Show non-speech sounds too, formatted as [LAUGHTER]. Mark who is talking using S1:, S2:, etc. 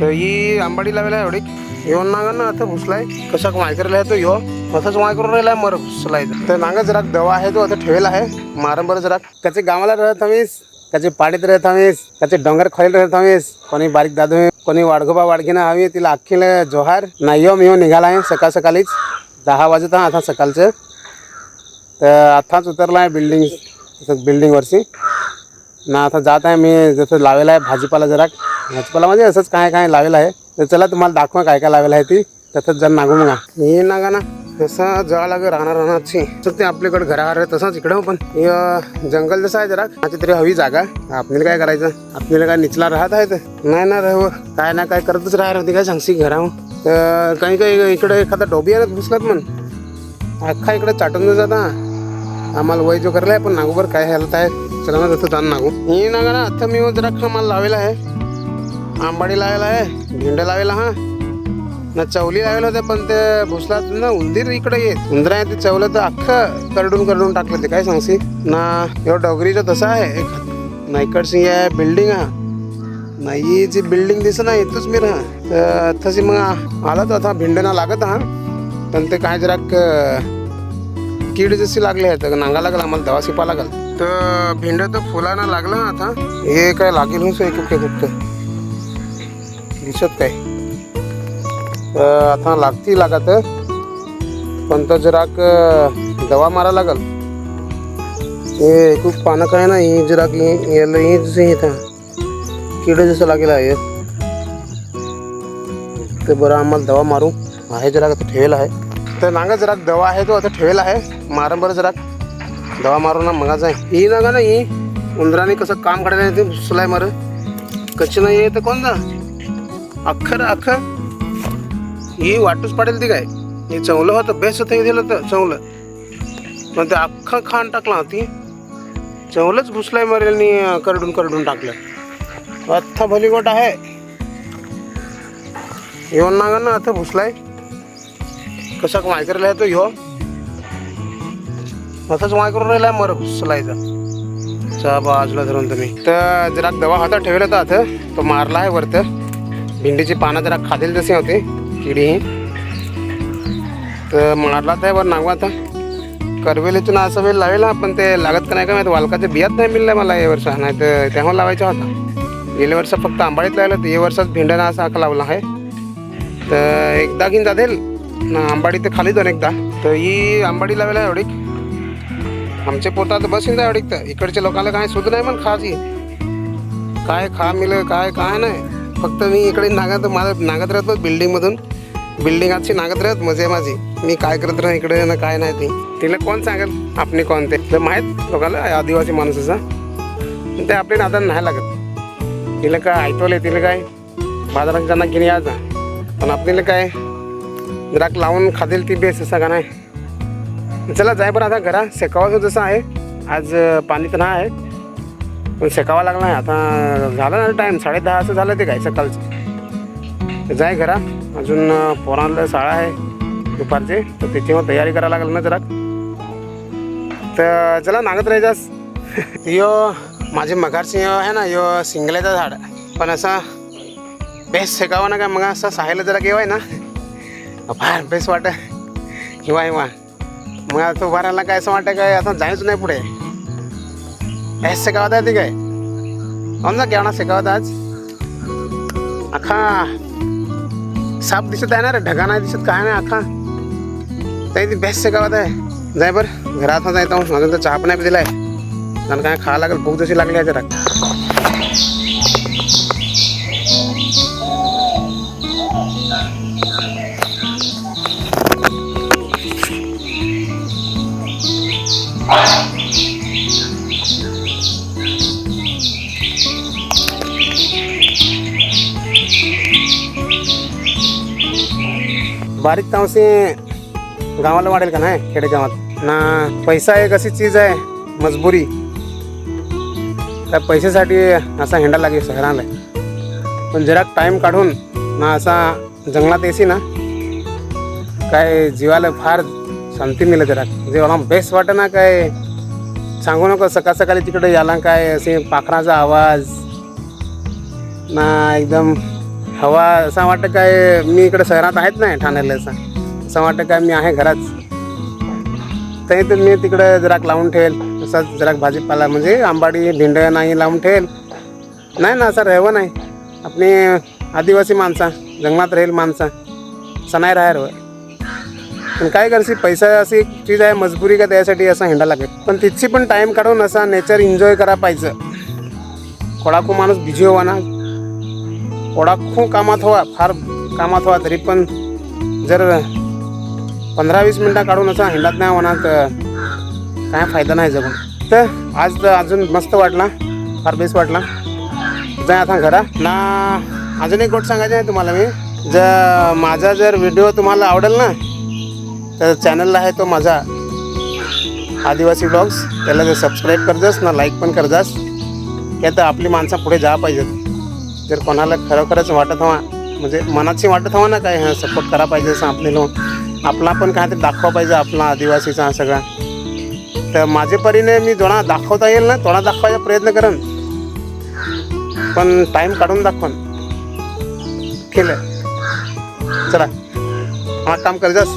S1: तर ही आंबाडी लावायला एवढी. येऊन नागा ना आता भुसलाय कसा माय करायला आहे तो यो. असंच माय करून राहिला मर भुसलाय तर नागा जरा दवा आहे तो आता ठेवला आहे. मारंबर जरा त्याचे गावाला राहत हवीस त्याचे पाडीत राहत हवीस त्याचे डोंगर खोलीत राहत हवीस कोणी बारीक दादू कोणी वाडगोबा वाडगीना हवी तिला अख्खीला जोहार. ना यो मी निघाला आहे सकाळ सकाळीच. दहा वाजता आता सकाळचं. तर आताच उतरला आहे बिल्डिंग बिल्डिंगवरची ना आता जात आहे मी जसं लावेला आहे भाजीपाला जरा भाजीपाला म्हणजे असंच काय काय लावेलं आहे. तर चला तुम्हाला दाखवा काय काय लावेलं आहे ती. तसंच जर नागू मग हे नागा ना तसं जळा लागे राहणार राहण्याची तर ते आपल्याकडे घरावर तसंच इकडं हो पण. जंगल जसं आहे जरा माझी तरी हवी जागा. आपल्याला काय करायचं? आपल्याला काय निचला राहत आहे तर नाही ना राह काय ना काय करतच राहणार होती काय सांगशी घरावर तर हो? काही काही इकडे एखादा डोबी आहे घुसलात म्हण. अख्खा इकडे चाटून जाता. आम्हाला वय जो करलाय पण नागूबर काय हालत आहे? चला ना जसं जाण नागू. हे नागा ना आता मी जरा मला लावेला आहे. आंबाडी लावायला आहे भेंडे लावायला हा. ना चवली लावलं होतं पण ते भुसला ना उंदीर इकडे येत. उंदरा ते चवलं तर अख्खं करडून करडून टाकलं ते काय सांगशी ना एवढं डोगरीचं तसं आहे. एक ना इकडची आहे बिल्डिंग हा. नाही जी बिल्डिंग दिसत नाही इथंच मी राहा तर तशी मग आला तर आता भेंडेना लागत हा. पण ते काय जरा कीड जशी लागली आहे तर नांगा लागला आम्हाला दवा शिपा लागल. तर भिंड तर फुलांना लागलं ना आता. हे काय लागेल हुस एक कुठे दिसत काय? आता लागती लागत पण तर जराक दवा मारा लागल. हे खूप पानं काय ना ही जराक ही याला ही जसं येतं कीड जसं लागेल आहे. ते बरं आम्हाला दवा मारू. आहे जरा आता ठेवेला आहे. तर नागा जरा दवा आहे तो आता ठेवेला आहे. मारा बरं जरा दवा मारू ना मगाच आहे. ही नागा ना ही. उंदराने कसं काम करायला ते सुलाय मार कच्छ नाही आहे तर अख्खं अख्खर अख्खर. ही वाटूच पाडेल ती काय? हे चवलं होतं बेस्ट होतं दिलं तर चवलं. मग ते अख्खं खाण टाकला ती चवलंच भुसलाय मरेल नी करडून करडून टाकलं. अथ्था भली गोट आहे. येऊन नागा ना आता भुसलाय कसा माय करायला तो ह्यो? असंच माय करून राहिला मर भुसलायचा चा बाजूला धरून तुम्ही. तर जरा दवा हातात ठेवला होता आता. तो मारला आहे वरतं. भेंडीची पानं जरा खादेल जसे होते किडी ही तर मारला तर वर नागवा आता. करवेलीतून असं वेळ लावेला पण ते लागत का नाही का माहिती वालकाचे बियात नाही मिळलं मला या वर्षा. नाही तर तेव्हा लावायचा होता गेल्या वर्षा फक्त आंबाडीत लावलं तर या वर्षात भेंड्यानं असा आका लावला आहे. तर एकदा घेऊन जातील ना आंबाडी तर खाली दोन एकदा. तर ही आंबाडी लावायला एवढी. आमचे पोटात बसून जा एवढी. तर इकडच्या लोकांना काय सुद्धा नाही मग खाजी काय खा मिळ काय काय नाही. फक्त मी इकडे नागात माझं नागत राहतो बिल्डिंगमधून. बिल्डिंगाची नागत राहत मजे माझी मी काय करत राह इकडे ना काय नाही ती. तिला कोण सांगेल? आपले कोण ते? तर माहीत लोकांना आदिवासी माणसाचा. ते आपले नादा नाही लागत. तिला काय ऐकवले तिला काय? बाजारात त्यांना घेऊन यायचा पण आपल्याला काय? जराक लावून खातील ती बेस असा का नाही? चला जाय बरं आता घरा. शेकावाचं जसं आहे. आज पाणी तर नाही आहे. पण शेकावा लागला आता झालं ना टाईम साडे दहा असं झालं ते काय सकाळचं. जाय घरा. अजून पोरांना शाळा आहे दुपारचे तर त्याची मग तयारी करायला लागेल ना जरा. तर चला नागत राहायचास [LAUGHS] यो माझे मगारची आहे ना यो सिंगल्याचं झाड. पण असं बेस्ट शेकावा ना काय मग असं साहायला जरा केव्हा ना. फार बेस्ट वाटत. किंवा हिवा मग आता तो भरायला काय असं वाटतं काय? आता जायच नाही पुढे. बेस्ट शेकावत आहे ते काय ना केवणा था आज अखा साप दिसत आहे ना रे ढगा नाही दिसत काय नाही अखा? तो ती बेस्ट शेकावत आहे जाय बरं घरात जायचं तो तर चहा पण नाही दिलाय कारण काय खायला लागेल भूक जशी लागली आहे जरा बारीक तावसे गावाला वाढेल का नाही खेडेगावात? ना पैसा एक अशी चीज आहे मजबुरी. त्या पैशासाठी असा हिंडा लागेल शहराला. पण जरा टाईम काढून ना असा जंगलात येसी ना काय जीवाला फार शांती मिळेल जरा. म्हणजे जेव्हा बेस्ट वाटतं ना काय सांगू नको सकाळ सकाळी तिकडे याला काय असे पाखराचा आवाज. ना एकदम हवा असं वाटतं काय मी इकडे शहरात आहेत नाही ठाण्याला असं. असं वाटतं काय मी आहे घरात. तरी तर मी तिकडं जराक लावून ठेवेल. असंच जराक भाजीपाला म्हणजे आंबाडी भिंड नाही लावून ठेवेल. नाही ना असं राहावं नाही. आपली आदिवासी माणसा जंगलात राहील माणसा. असं नाही राहायला पण काय करशी पैसा अशी एक चीज आहे मजबुरी का त्यासाठी असं हिंडा लागेल. पण तिथची पण टाईम काढून असा नेचर एन्जॉय करा पाहिजे. कोडाखू माणूस बिझी होवा ना. ओळखू कामात हवा फार कामात हवा तरी पण जर पंधरा वीस मिनटं काढून असं हिंडत नाही म्हणा तर काय फायदा नाही जगून. तर आज तर अजून मस्त वाटला फार बेस्ट वाटला. जाय आता घरा. ना अजून एक गोष्ट सांगायची आहे तुम्हाला मी. जर माझा जर व्हिडिओ तुम्हाला आवडेल ना तर चॅनलला आहे तो माझा आदिवासी ब्लॉग्स. त्याला जर सबस्क्राईब करजास ना लाईक पण करजास या तर आपली माणसं पुढे जा पाहिजेत. जर कोणाला खरोखरच वाटत हवा म्हणजे मनाची वाटत हवा ना काय हा सपोर्ट करा पाहिजे असं आपले लोक. आपला पण काहीतरी दाखवा पाहिजे आपला आदिवासीचा हा सगळा. तर माझे परीने मी जोडा दाखवता येईल ना थोडा दाखवायचा प्रयत्न करेन. पण टाईम काढून दाखवून. केलं चला. हा काम करजास